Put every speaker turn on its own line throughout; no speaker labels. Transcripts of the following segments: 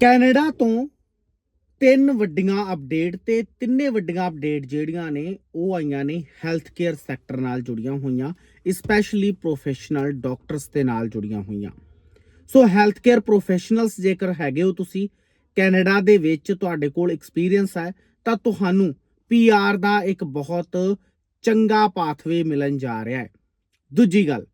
Canada ਤੋਂ ਤਿੰਨ ਵੱਡੀਆਂ ਅਪਡੇਟ ਤੇ ਤਿੰਨੇ ਵੱਡੀਆਂ ਅਪਡੇਟ ਜਿਹੜੀਆਂ ਨੇ, ਉਹ ਆਈਆਂ ਨੇ ਹੈਲਥ ਕੇਅਰ ਸੈਕਟਰ ਨਾਲ ਜੁੜੀਆਂ ਹੋਈਆਂ ਸਪੈਸ਼ਲੀ ਪ੍ਰੋਫੈਸ਼ਨਲ ਡਾਕਟਰਸ ਦੇ ਨਾਲ ਜੁੜੀਆਂ ਹੋਈਆਂ। ਸੋ ਹੈਲਥ ਕੇਅਰ ਪ੍ਰੋਫੈਸ਼ਨਲਸ ਜੇਕਰ ਹੈਗੇ ਹੋ ਤੁਸੀਂ, ਕੈਨੇਡਾ ਦੇ ਵਿੱਚ ਤੁਹਾਡੇ ਕੋਲ ਐਕਸਪੀਰੀਅੰਸ ਹੈ, ਤਾਂ ਤੁਹਾਨੂੰ ਪੀਆਰ ਦਾ ਇੱਕ ਬਹੁਤ ਚੰਗਾ ਪਾਥਵੇ ਮਿਲਣ ਜਾ ਰਿਹਾ ਹੈ। ਦੂਜੀ ਗੱਲ,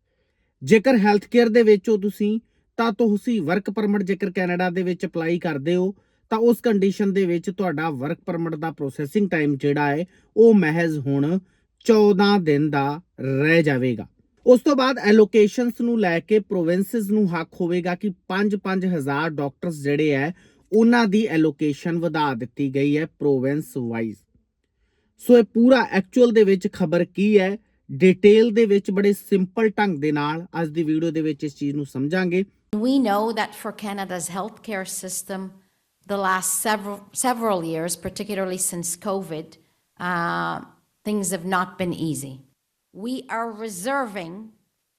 ਜੇਕਰ ਹੈਲਥ ਕੇਅਰ ਦੇ ਵਿੱਚ ਹੋ ਤੁਸੀਂ ਤਾਂ ਤੁਸੀਂ ਵਰਕ ਪਰਮਿਟ ਜੇਕਰ ਕੈਨੇਡਾ ਦੇ ਵਿੱਚ ਅਪਲਾਈ ਕਰਦੇ ਹੋ, ਤਾਂ ਉਸ ਕੰਡੀਸ਼ਨ ਦੇ ਵਿੱਚ ਤੁਹਾਡਾ ਵਰਕ ਪਰਮਿਟ ਦਾ ਪ੍ਰੋਸੈਸਿੰਗ ਟਾਈਮ ਜਿਹੜਾ ਹੈ, ਉਹ ਮਹਿਜ਼ ਹੁਣ 14 ਦਿਨ ਦਾ ਰਹਿ ਜਾਵੇਗਾ। ਉਸ ਤੋਂ ਬਾਅਦ ਐਲੋਕੇਸ਼ਨਸ ਨੂੰ ਲੈ ਕੇ ਪ੍ਰੋਵਿੰਸਸ ਨੂੰ ਹੱਕ ਹੋਵੇਗਾ ਕਿ 5-5000 ਡਾਕਟਰਸ ਜਿਹੜੇ ਹੈ, ਉਹਨਾਂ ਦੀ ਐਲੋਕੇਸ਼ਨ ਵਧਾ ਦਿੱਤੀ ਗਈ ਹੈ ਪ੍ਰੋਵਿੰਸ ਵਾਈਜ਼ ਸੋ ਇਹ ਪੂਰਾ ਐਕਚੁਅਲ ਦੇ ਵਿੱਚ ਖਬਰ ਕੀ ਹੈ? ਡਿਟੇਲ ਦੇ ਵਿੱਚ ਬੜੇ ਸਿੰਪਲ ਢੰਗ ਦੇ ਨਾਲ ਅੱਜ ਦੀ ਵੀਡੀਓ ਦੇ ਵਿੱਚ ਇਸ ਚੀਜ਼ ਨੂੰ ਸਮਝਾਂਗੇ
We know that for Canada's healthcare system, the last several several years, particularly since COVID, uh, things have not been easy. We are reserving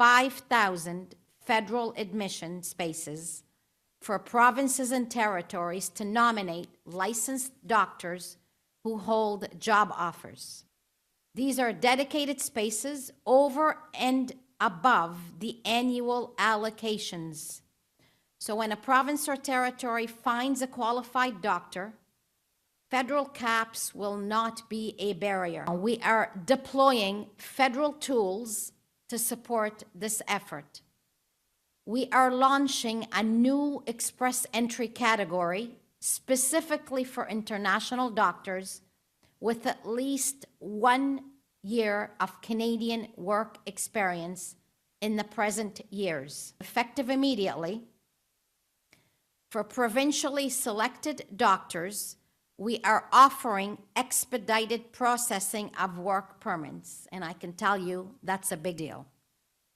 5,000 federal admission spaces for provinces and territories to nominate licensed doctors who hold job offers. These are dedicated spaces over and above the annual allocations. So when a province or territory finds a qualified doctor, federal caps will not be a barrier. We are deploying federal tools to support this effort. We are launching a new express entry category specifically for international doctors with at least one year of Canadian work experience in the present years. Effective immediately, for provincially selected doctors, we are offering expedited processing of work permits. And I can tell you that's a big deal.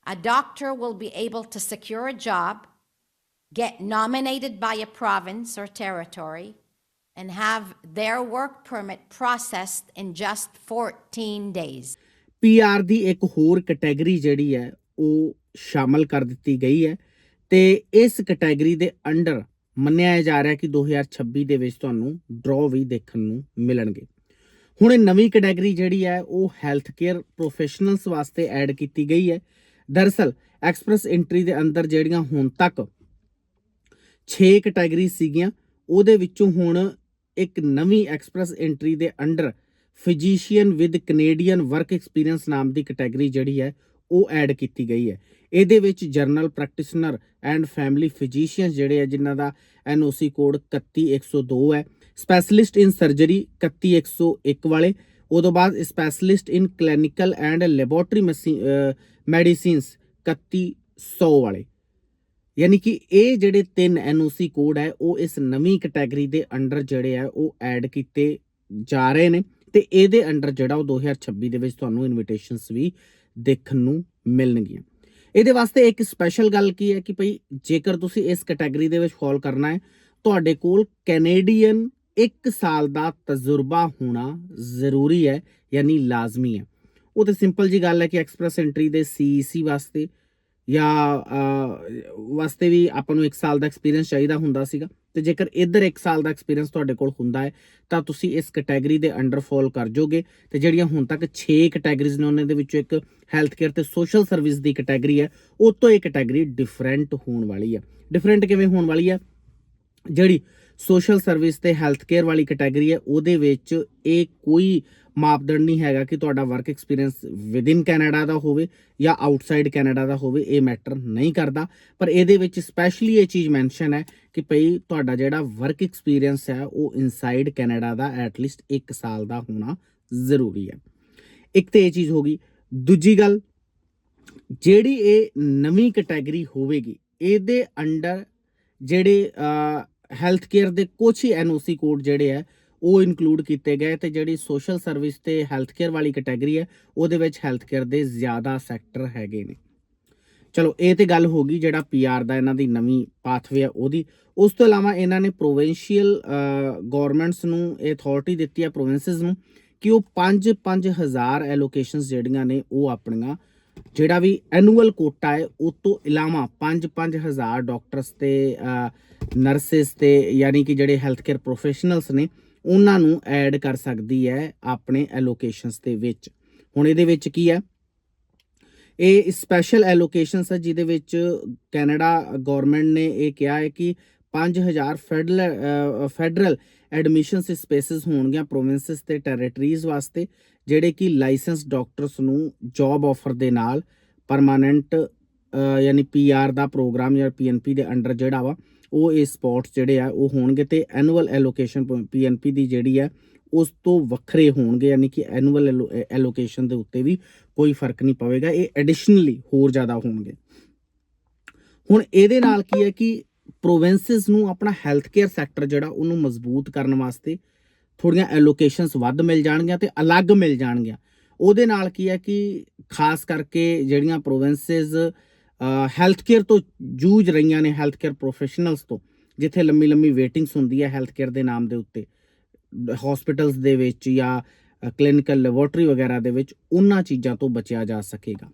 A doctor will be able to secure a job, get nominated by a province or territory, and have their work permit processed in just 14 days.
PR ਦੀ ਇੱਕ ਹੋਰ category ਜਿਹੜੀ ਹੈ, ਉਹ ਸ਼ਾਮਲ ਕਰ ਦਿੱਤੀ ਗਈ ਹੈ ਤੇ ਇਸ ਕੈਟਾਗਰੀ ਦੇ ਅੰਡਰ ਮੰਨਿਆ ਜਾ ਰਿਹਾ ਕਿ 2026 ਦੇ ਵਿੱਚ ਤੁਹਾਨੂੰ ਡਰਾਅ ਵੀ ਦੇਖਣ ਨੂੰ ਮਿਲਣਗੇ ਹੁਣ ਇਹ ਨਵੀਂ ਕੈਟਾਗਰੀ ਜਿਹੜੀ ਹੈ, ਉਹ ਹੈਲਥ ਕੇਅਰ ਪ੍ਰੋਫੈਸ਼ਨਲਸ ਵਾਸਤੇ ਐਡ ਕੀਤੀ ਗਈ ਹੈ ਦਰਸਲ ਐਕਸਪ੍ਰੈਸ ਐਂਟਰੀ ਦੇ ਅੰਦਰ ਜਿਹੜੀਆਂ ਹੁਣ ਤੱਕ 6 ਕੈਟਾਗਰੀ ਸੀਗੀਆਂ, ਉਹਦੇ ਵਿੱਚੋਂ ਹੁਣ ਇੱਕ ਨਵੀਂ ਐਕਸਪ੍ਰੈਸ ਐਂਟਰੀ ਦੇ under physician with Canadian work experience ਨਾਮ ਦੀ ਕੈਟਾਗਰੀ ਜਿਹੜੀ ਹੈ, ਉਹ ਐਡ ਕੀਤੀ ਗਈ ਹੈ। ਇਹਦੇ ਵਿੱਚ general practitioner and family physician ਜਿਹੜੇ ਆ, ਜਿਨ੍ਹਾਂ ਦਾ ਐਨਓਸੀ ਕੋਡ 31102 ਹੈ। ਸਪੈਸ਼ਲਿਸਟ ਇਨ ਸਰਜਰੀ 31101 ਵਾਲੇ, ਉਦੋਂ ਬਾਅਦ specialist in clinical and laboratory medicines 3100 ਵਾਲੇ। ਯਾਨੀ ਕਿ ਇਹ ਜਿਹੜੇ ਤਿੰਨ ਐਨਓਸੀ ਕੋਡ ਹੈ, ਉਹ ਇਸ ਨਵੀਂ ਕੈਟਾਗਰੀ ਦੇ ਅੰਡਰ ਜਿਹੜੇ ਆ ਉਹ ਐਡ ਕੀਤੇ ਜਾ ਰਹੇ ਨੇ ਤੇ ਇਹਦੇ ਅੰਡਰ ਜਿਹੜਾ ਉਹ 2026 ਦੇ ਵਿੱਚ ਤੁਹਾਨੂੰ ਇਨਵੀਟੇਸ਼ਨਸ ਵੀ ਦੇਖਣ ਨੂੰ ਮਿਲਣਗੀਆਂ। ਇਹਦੇ ਵਾਸਤੇ ਇੱਕ ਸਪੈਸ਼ਲ ਗੱਲ ਕੀ ਹੈ ਕਿ ਭਈ ਜੇਕਰ ਤੁਸੀਂ ਇਸ ਕੈਟਾਗਰੀ ਦੇ ਵਿੱਚ ਫਾਲ ਕਰਨਾ ਹੈ, ਤੁਹਾਡੇ ਕੋਲ ਕੈਨੇਡੀਅਨ 1 ਸਾਲ ਦਾ ਤਜਰਬਾ ਹੋਣਾ ਜ਼ਰੂਰੀ ਹੈ, ਯਾਨੀ ਲਾਜ਼ਮੀ ਹੈ। ਉਹ ਤੇ ਸਿੰਪਲ ਜੀ ਗੱਲ ਹੈ ਕਿ ਐਕਸਪ੍ਰੈਸ ਐਂਟਰੀ ਦੇ ਸੀਈਸੀ ਵਾਸਤੇ ਜਾਂ ਵਾਸਤੇ ਵੀ ਆਪਾਂ ਨੂੰ 1 ਸਾਲ ਦਾ ਐਕਸਪੀਰੀਅੰਸ ਚਾਹੀਦਾ ਹੁੰਦਾ ਸੀਗਾ। ਤੇ ਜੇਕਰ ਇੱਧਰ 1 ਸਾਲ ਦਾ ਐਕਸਪੀਰੀਅੰਸ ਤੁਹਾਡੇ ਕੋਲ ਹੁੰਦਾ ਹੈ, ਤਾਂ ਤੁਸੀਂ ਇਸ ਕੈਟਾਗਰੀ ਦੇ ਅੰਡਰ ਫਾਲ ਕਰ ਜਾਓਗੇ ਤੇ ਜਿਹੜੀਆਂ ਹੁਣ ਤੱਕ 6 ਕੈਟਾਗਰੀਜ਼ ਨੇ, ਉਹਨਾਂ ਦੇ ਵਿੱਚੋਂ ਇੱਕ ਹੈਲਥ ਕੇਅਰ ਤੇ ਸੋਸ਼ਲ ਸਰਵਿਸ ਦੀ ਕੈਟਾਗਰੀ ਹੈ, ਉਹ ਤੋਂ ਇਹ ਕੈਟਾਗਰੀ ਡਿਫਰੈਂਟ ਹੋਣ ਵਾਲੀ ਹੈ। ਡਿਫਰੈਂਟ ਕਿਵੇਂ ਹੋਣ ਵਾਲੀ ਹੈ? ਜਿਹੜੀ ਸੋਸ਼ਲ ਸਰਵਿਸ ਤੇ ਹੈਲਥ ਕੇਅਰ ਵਾਲੀ ਕੈਟਾਗਰੀ ਹੈ, ਉਹਦੇ ਵਿੱਚ ਇਹ ਕੋਈ ਮਾਪਦੰਡ ਨਹੀਂ ਹੈਗਾ ਕਿ ਤੁਹਾਡਾ ਵਰਕ ਐਕਸਪੀਰੀਅੰਸ ਵਿਦਿਨ ਕੈਨੇਡਾ ਦਾ ਹੋਵੇ ਜਾਂ ਆਊਟਸਾਈਡ ਕੈਨੇਡਾ ਦਾ ਹੋਵੇ, ਇਹ ਮੈਟਰ ਨਹੀਂ ਕਰਦਾ। ਪਰ ਇਹਦੇ ਵਿੱਚ ਸਪੈਸ਼ਲੀ ਇਹ ਚੀਜ਼ ਮੈਂਸ਼ਨ ਹੈ ਕਿ ਭਈ ਤੁਹਾਡਾ ਜਿਹੜਾ ਵਰਕ ਐਕਸਪੀਰੀਅੰਸ ਹੈ, ਉਹ ਇਨਸਾਈਡ ਕੈਨੇਡਾ ਦਾ ਐਟ ਲੀਸਟ 1 ਸਾਲ ਦਾ ਹੋਣਾ ਜ਼ਰੂਰੀ ਹੈ। ਇੱਕ ਤੇ ਇਹ ਚੀਜ਼ ਹੋ ਗਈ। ਦੂਜੀ ਗੱਲ, ਜਿਹੜੀ ਇਹ ਨਵੀਂ ਕੈਟਾਗਰੀ ਹੋਵੇਗੀ, ਇਹਦੇ ਅੰਡਰ ਜਿਹੜੇ ਹੈਲਥ ਕੇਅਰ ਦੇ ਕੁਝ ਹੀ ਐਨਓਸੀ ਕੋਡ ਜਿਹੜੇ ਆ ਉਹ ਇਨਕਲੂਡ ਕੀਤੇ ਗਏ ਤੇ ਜਿਹੜੀ ਸੋਸ਼ਲ ਸਰਵਿਸ ਤੇ ਹੈਲਥ ਕੇਅਰ ਵਾਲੀ ਕੈਟਾਗਰੀ ਹੈ, ਉਹਦੇ ਵਿੱਚ ਹੈਲਥ ਕੇਅਰ ਦੇ ਜ਼ਿਆਦਾ ਸੈਕਟਰ ਹੈਗੇ ਨੇ। ਚਲੋ, ਇਹ ਤੇ ਗੱਲ ਹੋ ਗਈ ਜਿਹੜਾ ਪੀਆਰ ਦਾ ਇਹਨਾਂ ਦੀ ਨਵੀਂ ਪਾਥਵੇ ਆ ਉਹਦੀ। ਉਸ ਤੋਂ ਇਲਾਵਾ ਇਹਨਾਂ ਨੇ ਪ੍ਰੋਵਿੰਸ਼ੀਅਲ ਗਵਰਨਮੈਂਟਸ ਨੂੰ ਇਹ ਅਥਾਰਟੀ ਦਿੱਤੀ ਹੈ ਪ੍ਰੋਵਿੰਸਸ ਨੂੰ ਕਿ ਉਹ 5-5000 ਐਲੋਕੇਸ਼ਨਸ ਜਿਹੜੀਆਂ ਨੇ ਉਹ ਆਪਣੀਆਂ, ਜਿਹੜਾ ਵੀ ਐਨੂਅਲ ਕੋਟਾ ਹੈ, ਉਹ ਤੋਂ ਇਲਾਵਾ 5-5000 ਡਾਕਟਰਸ ਤੇ ਨਰਸਿਸ ਤੇ, ਯਾਨੀ ਕਿ ਜਿਹੜੇ ਹੈਲਥ ਕੇਅਰ ਪ੍ਰੋਫੈਸ਼ਨਲਸ ਨੇ ਉਹਨਾਂ ਨੂੰ ਐਡ ਕਰ ਸਕਦੀ ਹੈ ਆਪਣੇ ਐਲੋਕੇਸ਼ਨਸ ਦੇ ਵਿੱਚ। ਹੁਣ ਇਹਦੇ ਵਿੱਚ ਕੀ ਹੈ? ਇਹ ਸਪੈਸ਼ਲ ਐਲੋਕੇਸ਼ਨਸ ਹੈ, ਜਿਹਦੇ ਵਿੱਚ ਕੈਨੇਡਾ ਗਵਰਨਮੈਂਟ ਨੇ ਇਹ ਕਿਹਾ ਹੈ ਕਿ 5000 ਫੈਡਰਲ ਫੈਡਰਲ ਐਡਮਿਸ਼ਨਸ ਸਪੇਸਿਸ ਹੋਣਗੀਆਂ ਪ੍ਰੋਵਿੰਸਸ ਤੇ ਟੈਰੀਟਰੀਜ਼ ਵਾਸਤੇ, ਜਿਹੜੇ ਕਿ ਲਾਇਸੈਂਸ ਡਾਕਟਰਸ ਨੂੰ ਜੌਬ ਆਫਰ ਦੇ ਨਾਲ ਪਰਮਾਨੈਂਟ ਯਾਨੀ ਪੀਆਰ ਦਾ ਪ੍ਰੋਗਰਾਮ ਜਾਂ ਪੀਐਨਪੀ ਦੇ ਅੰਡਰ ਜਿਹੜਾ ਵਾ ਉਹ ਇਹ ਸਪੌਟਸ ਜਿਹੜੇ ਆ, ਉਹ ਹੋਣਗੇ ਤੇ ਐਨੂਅਲ ਐਲੋਕੇਸ਼ਨ ਪੀਐਨਪੀ ਦੀ ਜਿਹੜੀ ਹੈ ਉਸ ਤੋਂ ਵੱਖਰੇ ਹੋਣਗੇ, ਯਾਨੀ ਕਿ ਐਨੂਅਲ ਐਲੋਕੇਸ਼ਨ ਦੇ ਉੱਤੇ ਵੀ ਕੋਈ ਫ਼ਰਕ ਨਹੀਂ ਪਵੇਗਾ, ਇਹ ਐਡੀਸ਼ਨਲੀ ਹੋਰ ਜ਼ਿਆਦਾ ਹੋਣਗੇ। ਹੁਣ ਇਹਦੇ ਨਾਲ ਕੀ ਹੈ ਕਿ ਪ੍ਰੋਵਿੰਸਸ ਨੂੰ ਆਪਣਾ ਹੈਲਥ ਕੇਅਰ ਸੈਕਟਰ ਜਿਹੜਾ, ਉਹਨੂੰ ਮਜ਼ਬੂਤ ਕਰਨ ਵਾਸਤੇ ਥੋੜੀਆਂ ਐਲੋਕੇਸ਼ਨਸ ਵੱਧ ਮਿਲ ਜਾਣਗੀਆਂ ਤੇ ਅਲੱਗ ਮਿਲ ਜਾਣਗੀਆਂ। ਉਹਦੇ ਨਾਲ ਕੀ ਹੈ ਕਿ ਖਾਸ ਕਰਕੇ ਜਿਹੜੀਆਂ ਪ੍ਰੋਵਿੰਸਸ ਹੈਲਥ ਕੇਅਰ ਤੋਂ ਜੂਝ ਰਹੀਆਂ ਨੇ ਹੈਲਥ ਕੇਅਰ ਪ੍ਰੋਫੈਸ਼ਨਲਸ ਤੋਂ, ਜਿੱਥੇ ਲੰਮੀ ਲੰਮੀ ਵੇਟਿੰਗਸ ਹੁੰਦੀ ਹੈ ਹੈਲਥ ਕੇਅਰ ਦੇ ਨਾਮ ਦੇ ਉੱਤੇ। ਹਸਪੀਟਲਸ ਦੇ ਵਿੱਚ ਜਾਂ ਕਲੀਨਿਕਲ ਲੈਬੋਰਟਰੀ ਵਗੈਰਾ ਦੇ ਵਿੱਚ ਉਹਨਾਂ ਚੀਜ਼ਾਂ ਤੋਂ ਬਚਿਆ ਜਾ ਸਕੇਗਾ।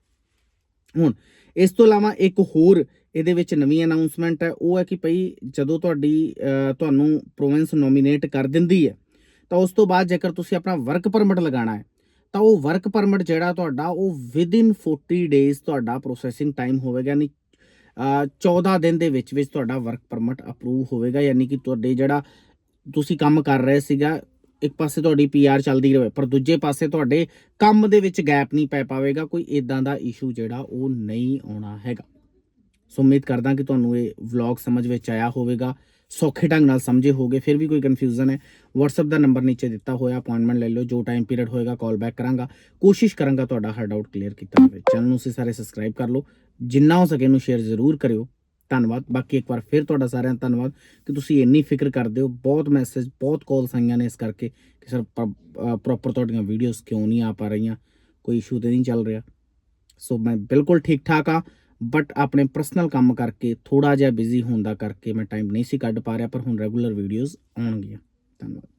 ਹੁਣ, ਇਸ ਤੋਂ ਇਲਾਵਾ ਇੱਕ ਹੋਰ ਇਹਦੇ ਵਿੱਚ ਨਵੀਂ ਅਨਾਉਂਸਮੈਂਟ ਹੈ, ਉਹ ਹੈ ਕਿ ਭਈ ਜਦੋਂ ਤੁਹਾਡੀ ਤੁਹਾਨੂੰ ਪ੍ਰੋਵਿੰਸ ਨੋਮੀਨੇਟ ਕਰ ਦਿੰਦੀ ਹੈ, ਤਾਂ ਉਸ ਤੋਂ ਬਾਅਦ ਜੇਕਰ ਤੁਸੀਂ ਆਪਣਾ ਵਰਕ ਪਰਮਿਟ ਲਗਾਉਣਾ ਹੈ ਤਾਂ ਉਹ ਵਰਕ ਪਰਮਿਟ ਜਿਹੜਾ ਤੁਹਾਡਾ ਉਹ ਵਿਦਿਨ 40 ਡੇਜ਼ ਤੁਹਾਡਾ ਪ੍ਰੋਸੈਸਿੰਗ ਟਾਈਮ ਹੋਵੇਗਾ ਯਾਨੀ ਅਹ, 14 ਦਿਨ ਦੇ ਵਿੱਚ ਵਿੱਚ ਤੁਹਾਡਾ ਵਰਕ ਪਰਮਿਟ ਅਪਰੂਵ ਹੋਵੇਗਾ ਯਾਨੀ ਕਿ ਤੁਹਾਡੇ ਜਿਹੜਾ ਤੁਸੀਂ ਕੰਮ ਕਰ ਰਹੇ ਸੀਗਾ ਇੱਕ ਪਾਸੇ ਤੁਹਾਡੀ ਪੀਆਰ ਚੱਲਦੀ ਰਹੇ ਪਰ ਦੂਜੇ ਪਾਸੇ ਤੁਹਾਡੇ ਕੰਮ ਦੇ ਵਿੱਚ ਗੈਪ ਨਹੀਂ ਪੈ ਪਾਵੇਗਾ ਕੋਈ ਇਦਾਂ ਦਾ ਇਸ਼ੂ ਜਿਹੜਾ ਉਹ ਨਹੀਂ ਆਉਣਾ ਹੈਗਾ। ਸੋ ਉਮੀਦ ਕਰਦਾ ਕਿ ਤੁਹਾਨੂੰ ਇਹ ਵਲੌਗ ਸਮਝ ਵਿੱਚ ਆਇਆ ਹੋਵੇਗਾ। ਸੌਖੇ ਢੰਗ ਨਾਲ ਸਮਝੇ ਹੋਗੇ ਫਿਰ ਵੀ ਕੋਈ ਕਨਫਿਊਜ਼ਨ ਹੈ। WhatsApp ਦਾ ਨੰਬਰ ਨੀਚੇ ਦਿੱਤਾ ਹੋਇਆ ਅਪਾਇੰਟਮੈਂਟ ਲੈ ਲਿਓ, ਜੋ ਟਾਈਮ ਪੀਰੀਅਡ ਹੋਏਗਾ ਕਾਲ ਬੈਕ ਕਰਾਂਗਾ। ਕੋਸ਼ਿਸ਼ ਕਰਾਂਗਾ ਤੁਹਾਡਾ ਹਰ ਡਾਊਟ ਕਲੀਅਰ ਕੀਤਾ ਜਾਵੇ। ਚੈਨਲ ਨੂੰ ਤੁਸੀਂ ਸਾਰੇ ਸਬਸਕ੍ਰਾਈਬ ਕਰ ਲਓ। ਜਿੰਨਾ ਹੋ ਸਕੇ ਇਹਨੂੰ ਸ਼ੇਅਰ ਜ਼ਰੂਰ ਕਰਿਓ। ਧੰਨਵਾਦ। ਬਾਕੀ ਇੱਕ ਵਾਰ ਫਿਰ ਤੁਹਾਡਾ ਸਾਰਿਆਂ ਦਾ ਧੰਨਵਾਦ ਕਿ ਤੁਸੀਂ ਇੰਨੀ ਫਿਕਰ ਕਰਦੇ ਹੋ। ਬਹੁਤ ਮੈਸੇਜ ਬਹੁਤ ਕਾਲਸ ਆਈਆਂ ਨੇ ਇਸ ਕਰਕੇ ਕਿ ਸਰ ਪ੍ਰੋਪਰ ਤੁਹਾਡੀਆਂ ਵੀਡੀਓਜ਼ ਕਿਉਂ ਨਹੀਂ ਆ ਪਾ ਰਹੀਆਂ? ਕੋਈ ਇਸ਼ੂ ਤੇ ਨਹੀਂ ਚੱਲ ਰਿਹਾ। ਸੋ ਮੈਂ ਬਿਲਕੁਲ ਠੀਕ ਠਾਕ ਆ ਬਟ ਆਪਣੇ ਪਰਸਨਲ ਕੰਮ ਕਰਕੇ ਥੋੜਾ ਜਿਹਾ ਬਿਜ਼ੀ ਹੋਣ ਦਾ ਕਰਕੇ ਮੈਂ ਟਾਈਮ ਨਹੀਂ ਸੀ ਕੱਢ ਪਾ ਰਿਹਾ, ਪਰ ਹੁਣ ਰੈਗੂਲਰ ਵੀਡੀਓਜ਼ ਆਉਣਗੀਆਂ। ਧੰਨਵਾਦ।